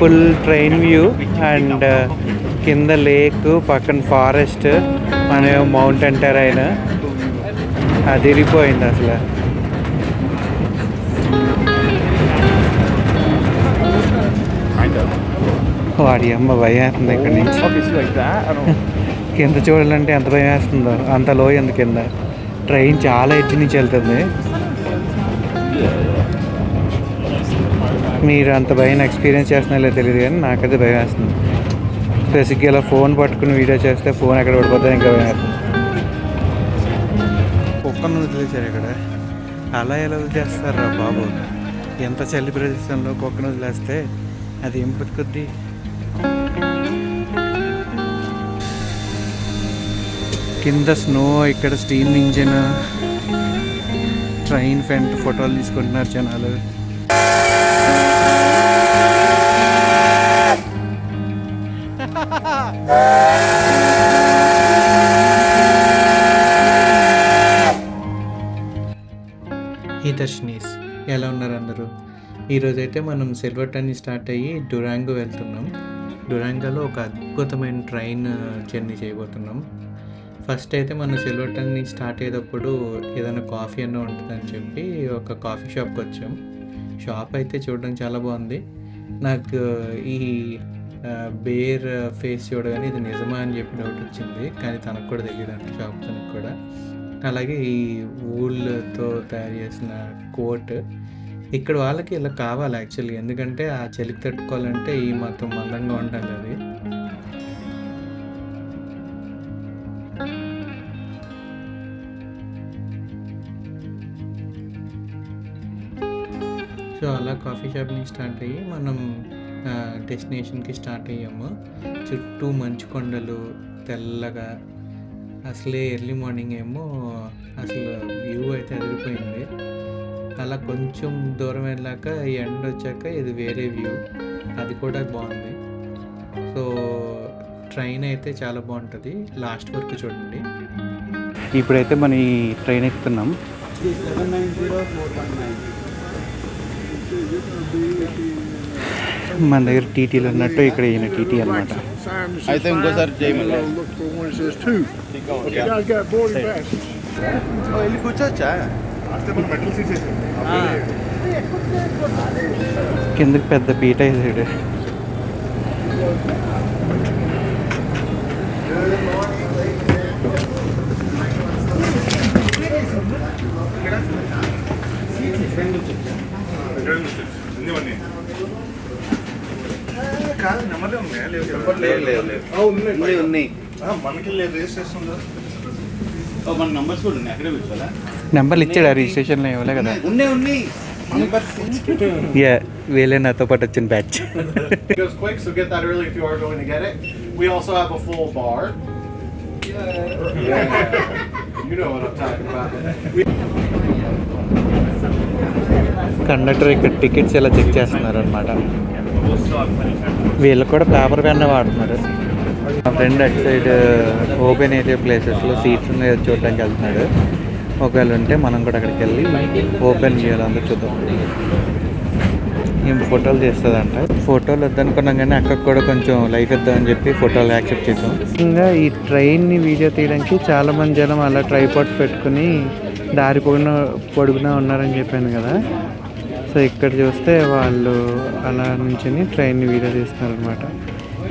Full train view and కింద lake పక్కన forest మన మౌంటైన్ టెరైన్ అది ఇరిగిపోయింది అసలు. వాడి అమ్మ భయం వేస్తుంది ఇక్కడ నుంచి. కింద చూడాలంటే ఎంత భయం వేస్తుందో అంత లో ఉంది కింద? ట్రైన్ చాలా ఎడ్జ్ నుంచి వెళ్తుంది. మీరు అంత భయం ఎక్స్పీరియన్స్ చేస్తున్నారో తెలియదు కానీ నాకైతే భయం వేస్తుంది. స్పెసిఫిక్గా ఇలా ఫోన్ పట్టుకుని వీడియో చేస్తే ఫోన్ ఎక్కడ పడిపోతుంది ఇంకా భయం వేస్తుంది. కుక్కను వదిలేశారు ఇక్కడ. అలా ఎలా వదిలేస్తారా బాబు? ఎంత చలి ప్రదేశంలో కుక్కను వదిలేస్తే అది ఏం బతుకుద్ది కింద స్నో ఇక్కడ స్టీమ్ ఇంజిన్ ట్రైన్ ఫ్రంట్ ఫోటోలు తీసుకుంటున్నారు జనాలు. దర్శనీస్ ఎలా ఉన్నారు అందరూ? ఈరోజైతే మనం సిల్వర్ టన్ని స్టార్ట్ అయ్యి డురాంగో వెళ్తున్నాం. డురాంగోలో ఒక అద్భుతమైన ట్రైన్ జర్నీ చేయబోతున్నాం. ఫస్ట్ అయితే మనం సిల్వర్ టర్నీ స్టార్ట్ అయ్యేటప్పుడు ఏదైనా కాఫీ అన్న ఉంటుందని చెప్పి ఒక కాఫీ షాప్కి వచ్చాం. షాప్ అయితే చూడడం చాలా బాగుంది. నాకు ఈ బేర్ ఫేస్ చూడగానే ఇది నిజమా అని చెప్పి డౌట్ వచ్చింది. కానీ తనకు కూడా తెలియదు అంటే షాప్ తనకు కూడా. అలాగే ఈ ఊళ్ళతో తయారు చేసిన కోట్. ఇక్కడ వాళ్ళకి ఇలా కావాలి యాక్చువల్లీ. ఎందుకంటే ఆ చలికి తట్టుకోవాలంటే ఈ మాత్రం మందంగా ఉండాలి అది. సో అలా కాఫీ షాప్ నుంచి స్టార్ట్ అయ్యి మనం డెస్టినేషన్కి స్టార్ట్ అయ్యాము. చుట్టూ మంచు కొండలు తెల్లగా అసలే ఎర్లీ మార్నింగ్ ఏమో అసలు వ్యూ అయితే అదిరిపోయింది. అలా కొంచెం దూరం వెళ్ళాక ఎండ్ ఎండ వచ్చాక ఇది వేరే వ్యూ. అది కూడా బాగుంది. సో ట్రైన్ అయితే చాలా బాగుంటుంది. లాస్ట్ వరకు చూడండి. ఇప్పుడైతే మనం ఈ ట్రైన్ ఎక్కుతున్నాం. మన దగ్గర టీటీలు ఉన్నట్టు ఇక్కడ ఈయన టీటీ అనమాట అయితే ఇంకోసారి says two. You guys got boarding. వెళ్ళి కూర్చోవచ్చా కిందకి పెద్ద పీట వేసాడు ఉన్నాయి ఉన్నాయి. మనకి రిజిస్ట్రేషన్ మన నంబర్స్ కూడా ఉన్నాయి. అక్కడే కూర్చోవాలా నెంబర్లు ఇచ్చాడు రిజిస్ట్రేషన్లో ఇవ్వలే కదా. ఉన్నాయి ఉన్నాయి యా వీళ్ళే నాతో పాటు వచ్చిన batch. It goes quick, so get that early if you are going to get it. We also have a full bar. You know what I'm talking about. Conductor ఇక్కడ టికెట్స్ ఇలా చెక్ చేస్తున్నారు అనమాట వీళ్ళు కూడా పేపర్ పెన్ వాడుతున్నారు. మా friend అటు side open area ప్లేసెస్లో సీట్స్ ఉన్నాయి చూడడానికి వెళ్తున్నాడు. ఒకవేళ ఉంటే మనం కూడా అక్కడికి వెళ్ళి ఓపెన్ చేయాలందరూ చూద్దాం. మేము ఫోటోలు చేస్తుందంట ఫోటోలు వద్దనుకున్నాం కానీ అక్కడికి కూడా కొంచెం లైఫ్ ఇద్దామని చెప్పి ఫోటోలు యాక్సెప్ట్ చేసాం. ఇంకా ఈ ట్రైన్ని వీడియో తీయడానికి చాలామంది జనం అలా ట్రైపాట్స్ పెట్టుకుని దారి పొడిన పొడుగున ఉన్నారని చెప్పాను కదా. సో ఇక్కడ చూస్తే వాళ్ళు అలా నుంచి ట్రైన్ని వీడియో తీస్తున్నారు అనమాట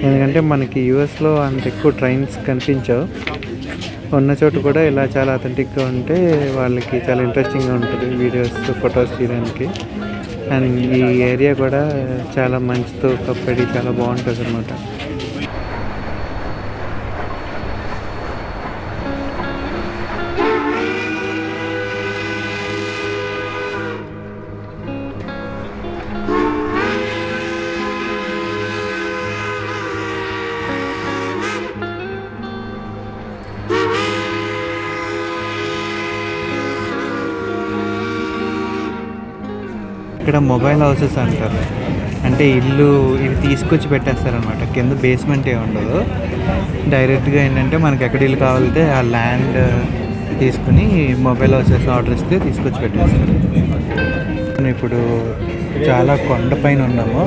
ఎందుకంటే మనకి యూఎస్లో అంత ఎక్కువ ట్రైన్స్ కనిపించవు. ఉన్న చోటు కూడా ఇలా చాలా అథెంటిక్గా ఉంటే వాళ్ళకి చాలా ఇంట్రెస్టింగ్గా ఉంటుంది వీడియోస్ ఫొటోస్ తీయడానికి. అండ్ ఈ ఏరియా కూడా చాలా మంచుతో కప్పడి చాలా బాగుంటుంది అనమాట ఇక్కడ మొబైల్ హౌసెస్ అంటారు. అంటే ఇల్లు ఇవి తీసుకొచ్చి పెట్టేస్తారనమాట కింద బేస్మెంట్ ఏ ఉండదు. డైరెక్ట్గా ఏంటంటే మనకి ఎక్కడ ఇల్లు కావాలంటే ఆ ల్యాండ్ తీసుకుని మొబైల్ హౌసెస్ ఆర్డర్ ఇస్తే తీసుకొచ్చి పెట్టేస్తారు. ఇప్పుడు చాలా కొండ పైన ఉన్నాము.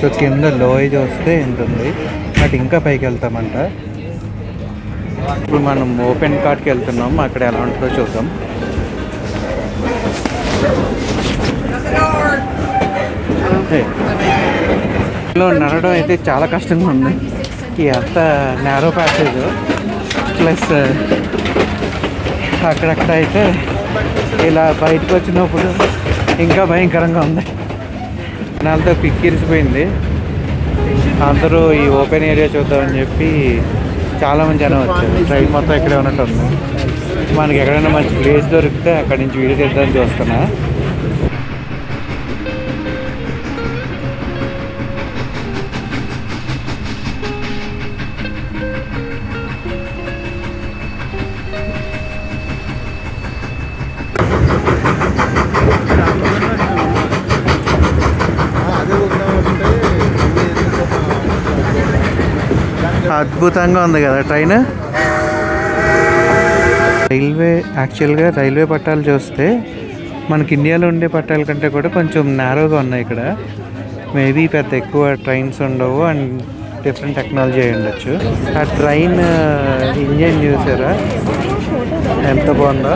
సో కింద లోయ చూస్తే ఎంత ఉంది? బట్ ఇంకా పైకి వెళ్తామంట. ఇప్పుడు మనం ఓపెన్ కార్ట్కి వెళ్తున్నాము. అక్కడ ఎలా ఉంటుందో చూద్దాం. లో నడవడం అయితే చాలా కష్టంగా ఉంది. ఈ అంత నేరో ప్యాసేజ్ ప్లస్ అక్కడక్కడ అయితే ఇలా బయటకు వచ్చినప్పుడు ఇంకా భయంకరంగా ఉంది. నాతో పిక్కిరిసిపోయింది అందరూ ఈ ఓపెన్ ఏరియా చూద్దామని చెప్పి చాలామంది జనం వచ్చారు. ట్రైన్ మొత్తం ఇక్కడే ఉన్నట్టు ఉంది మనకి ఎక్కడైనా మంచి ప్లేస్ దొరికితే అక్కడి నుంచి వీడియో తీద్దామని చూస్తున్నా. అద్భుతంగా ఉంది కదా ట్రైన్? రైల్వే యాక్చువల్గా రైల్వే పట్టాలు చూస్తే మనకి ఇండియాలో ఉండే పట్టాల కంటే కూడా కొంచెం నేరోగా ఉన్నాయి ఇక్కడ. మేబీ పెద్ద ఎక్కువ ట్రైన్స్ ఉండవు అండ్ డిఫరెంట్ టెక్నాలజీ అయి ఉండొచ్చు. ఆ ట్రైన్ ఇంజన్ చూసారా? ఎంత బాగుందో?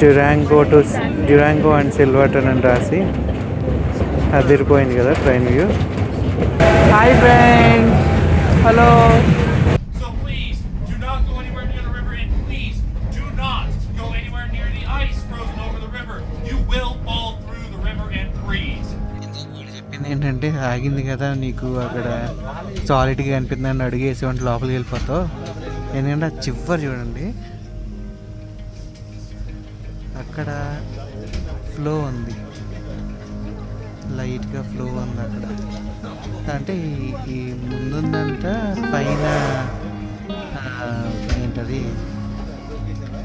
డ్యురాంగో టు డ్యురాంగో అండ్ సిల్వర్టన్ అని రాసి అదిరిపోయింది కదా train view. Hi friends hello ఏంటంటే ఆగింది కదా నీకు అక్కడ సాలిడ్గా అనిపిస్తుంది అని అడిగేసి వంటి లోపలికి వెళ్ళిపోతావు. ఎందుకంటే ఆ చివరి చూడండి. అక్కడ ఫ్లో ఉంది. లైట్గా ఫ్లో ఉంది అక్కడ. అంటే ఈ ముందుందంతా పైన ఏంటది?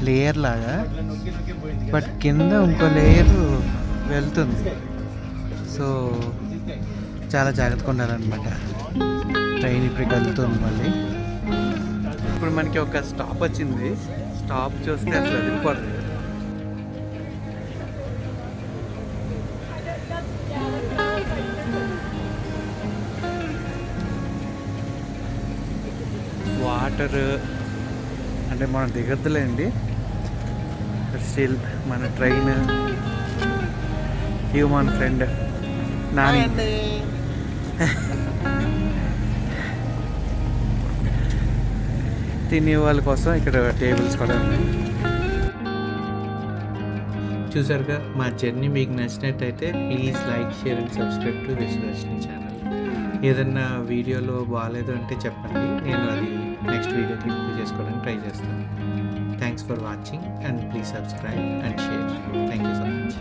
లేయర్ లాగా. బట్ కింద ఇంకో లేయర్ వెళ్తుంది. సో చాలా జాగ్రత్తగా ఉండాలన్నమాట. ట్రైన్ ఇప్పటికి వెళ్తుంది మళ్ళీ. ఇప్పుడు మనకి ఒక స్టాప్ వచ్చింది. స్టాప్ చూస్తే అసలు వెళ్ళిపోతుంది వాటర్ అంటే మనం దిగద్దులేండి. స్టిల్ మన ట్రైన్. Human friend Nani. తినే వాళ్ళ కోసం ఇక్కడ టేబుల్స్ కూడా ఉన్నాయి. చూసారుగా మా జర్నీ మీకు నచ్చినట్టయితే please like share and subscribe to Vishwadarshini channel. ఏదన్నా వీడియోలో బాగాలేదు అంటే చెప్పండి. నేను అది నెక్స్ట్ వీడియోకి ఇంప్రూవ్ చేసుకోవడానికి ట్రై చేస్తాను. Thanks for watching and please subscribe and share thank you so much